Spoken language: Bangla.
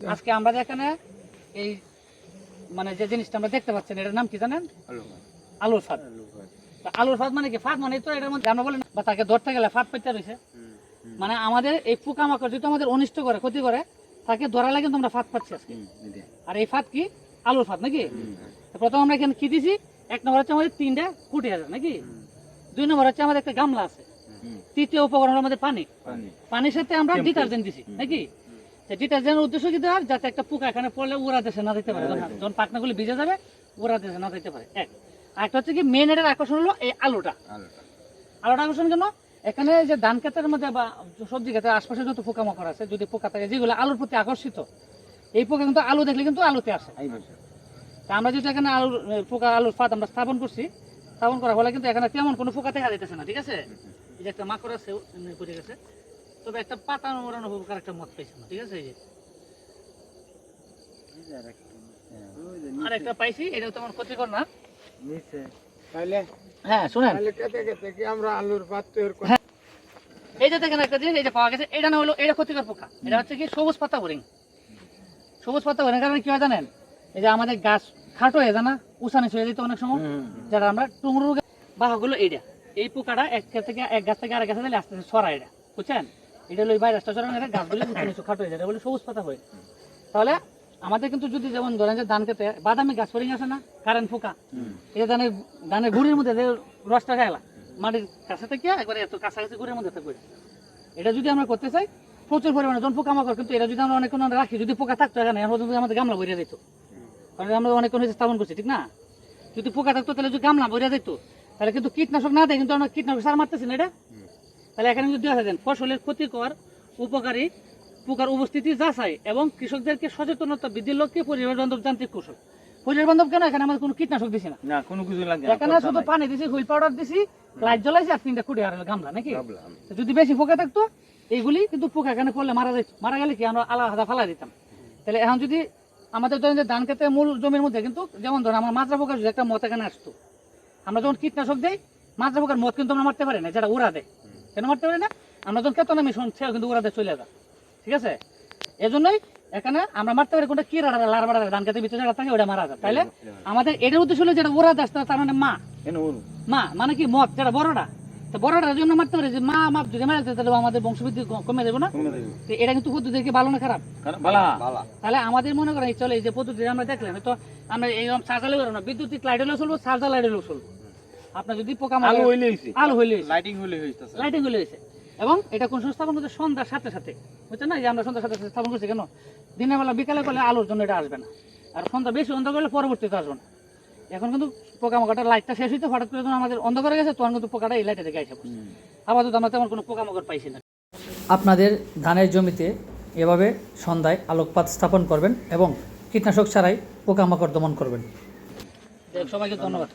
আজকে আমরা এখানে এই মানে যে জিনিসটা আমরা দেখতে পাচ্ছেন এটার নাম কি জানেন? আলুর ফাঁদ আলুর ফাঁদ মানে কি? ফাঁদ মানে তো এটার মধ্যে আমরা বলেন বা তাকে ধরতে গেলে ফাঁদ পেতে রয়েছে মানে আমাদের এই পোকামাকড় যেহেতু আমাদের অনিষ্ট করে ক্ষতি করে তাকে ধরা লাগে কিন্তু আমরা ফাঁদ পাচ্ছি আজকে। আর এই ফাঁদ কি? আলুর ফাঁদ নাকি? প্রথম আমরা এখানে কি দিছি? এক নম্বর হচ্ছে আমাদের তিনটা কুটি আছে নাকি? দুই নম্বর হচ্ছে আমাদের একটা গামলা আছে। তৃতীয় উপকরণ আমাদের পানি। পানির সাথে আমরা ডিটারজেন্ট দিছি নাকি? ডিটারজেন্টের উদ্দেশ্য কি দেওয়ার যাতে একটা পোকা এখানে পড়লে দেশে না দিতে পারে। যখন- যখন ভিজে যাবে দেশে না দিতে পারে। এক। আর একটা হচ্ছে কি মেন এটার আকর্ষণ হলো এই আলুটা। আলুটা। আকর্ষণ কেন? এখানে যে ধান ক্ষেতের মধ্যে বা সবজি ক্ষেতের আশপাশে যত পোকামাকড় আছে যদি পোকা থাকে যেগুলো আলুর প্রতি আকর্ষিত এই পোকা কিন্তু আলু দেখলে কিন্তু আলুতে আসে। তা আমরা যেহেতু এখানে আলুর পোকা আলুর ফাঁদ আমরা স্থাপন করছি স্থাপন করা ফলে কিন্তু এখানে তেমন কোনো পোকা দেখা যাইতেছে না ঠিক আছে? এই যে একটা মাকড় আছে পড়ে গেছে। তবে একটা পাতা মোড়ানো উপকার একটা মত পাইছে না ঠিক আছে? এই যে আর একটা পাইছি এটা তেমন ক্ষতিকর না? তাহলে? হ্যাঁ শুনেন। তাহলে কেটে কেটে কি আমরা আলুর ভাত তৈরি করি? এই যে দেখেন একটা জিনিস এই পাওয়া গেছে এটা না হলো এটা ক্ষতিকর পোকা। এটা হচ্ছে কি সবুজ পাতা হরিং সবুজ পাতা হরিং কারণে কি হয় জানেন? এই যে আমাদের গাছ খাটো হয়ে হয়ে যেত অনেক সময়। যারা আমরা টুংরু বাহগুলো এইটা এই পোকাটা এক গাছ থেকে এক গাছ থেকে আরেক গাছে আস্তে আস্তে ছড়া এটা বুঝছেন? এটা হলো ভাইরাসটা ছড়ানো এটা গাছগুলো উঁচু নিচু খাটো হয়ে যায়। এটা বলে সবুজ পাতা হয়। তাহলে আমাদের কিন্তু যদি যেমন ধরেন যে ধান খেতে বাদামি গাছ ফরিং আছে না কারেন্ট পোকা এই ধানের ধানের গুড়ির মধ্যে যে রসটা খাইলা মাটির কাছে থেকে একবারে এত কাছাকাছি গুড়ির মধ্যে থাকবে। এটা যদি আমরা করতে চাই প্রচুর পরিমাণে যখন পোকামাকড় কিন্তু এটা যদি আমরা অনেকক্ষণ রাখি যদি পোকা থাকতো এখানে এখন পর্যন্ত আমাদের গামলা ভরিয়া যেত কারণ আমরা অনেকক্ষণ হয়েছে স্থাপন করছি ঠিক না? যদি পোকা থাকতো তাহলে যদি গামলা ভরিয়া যেত তাহলে কিন্তু কীটনাশক না দেয় কিন্তু আমরা কীটনাশক সার মারতেছি না এটা। তাহলে এখানে যদি দেখা দেন ফসলের ক্ষতিকর উপকারী পোকার উপস্থিতি যাচাই এবং কৃষকদেরকে সচেতনতা বৃদ্ধির লক্ষ্যে পরিবেশ বান্ধব যান্ত্রিক কৌশল। পরিবেশ বান্ধব কেন? এখানে আমাদের কোনো কীটনাশক দিছি না। না কোনো কিছু লাগে এখানে শুধু পানি দিছি হুইল পাউডার দিছি লাইট জ্বলাইছি আর তিনটা কুড়ি আর গামলা নাকি? যদি বেশি পোকা থাকতো এইগুলি কিন্তু পোকা এখানে পড়লে মারা যেত মারা গেলে কি আমরা আলাদা ফালা দিতাম? তাহলে এখন যদি আমাদের ধরেন যে ধান খেতে মূল জমির মধ্যে কিন্তু যেমন ধরেন আমার মাজরা পোকার যদি একটা মত এখানে আসতো আমরা যখন কীটনাশক দেই মাজরা পোকার মত কিন্তু আমরা মারতে পারি না যেটা উড়া দেয়। কেন মারতে পারি না? আমরা যখন কেতন মিশন সেও কিন্তু দেয় চলে যায়। ঠিক আছে? এজন্যই এখানে আমরা মারতে পারি কোনটা কি রাড়া লার বাড়া ধান খেতে ভিতরে যেটা থাকে ওটা মারা যায়। তাহলে আমাদের এটার উদ্দেশ্য হলো যেটা উড়া দেয় তার মানে মা। মা মানে কি মদ যেটা বড়টা তো বড়টার জন্য মারতে পারে যে মা মা যদি মারা তাহলে আমাদের বংশবৃদ্ধি কমে যাবে না? তো এটা কিন্তু পদ্ধতি কি ভালো না খারাপ? তাহলে আমাদের মনে করেন চলে এই যে পদ্ধতি আমরা দেখলেন তো আমরা এইরকম চার্জালে না বিদ্যুতিক লাইট হলেও চলবো চার্জার লাইট হলেও চলবো। আপনার যদি পোকা আলু হইলে হইছে। আলো হইলে লাইটিং হইলে হইছে লাইটিং হলে হয়েছে এবং এটা কোন সময় স্থাপন করছে? সন্ধ্যার সাথে সাথে। বুঝছেন না? যে আমরা সন্ধ্যার সাথে সাথে স্থাপন করছি কেন? দিনের বেলা বিকালে করলে আলোর জন্য এটা আসবে না। আর সন্ধ্যা বেশি অন্ধকার করলে পরবর্তীতে আসবে না। এখন কিন্তু পোকামাকড়টা লাইটটা শেষ হইতে হঠাৎ করে যখন আমাদের অন্ধকারে গেছে তখন কিন্তু পোকাটা এই লাইটে দেখে আসে আপাতত আমরা তেমন কোনো পোকামাকড় পাইছি না। আপনাদের ধানের জমিতে এভাবে সন্ধ্যায় আলোকপাত স্থাপন করবেন এবং কীটনাশক ছাড়াই পোকামাকড় দমন করবেন। সবাইকে ধন্যবাদ।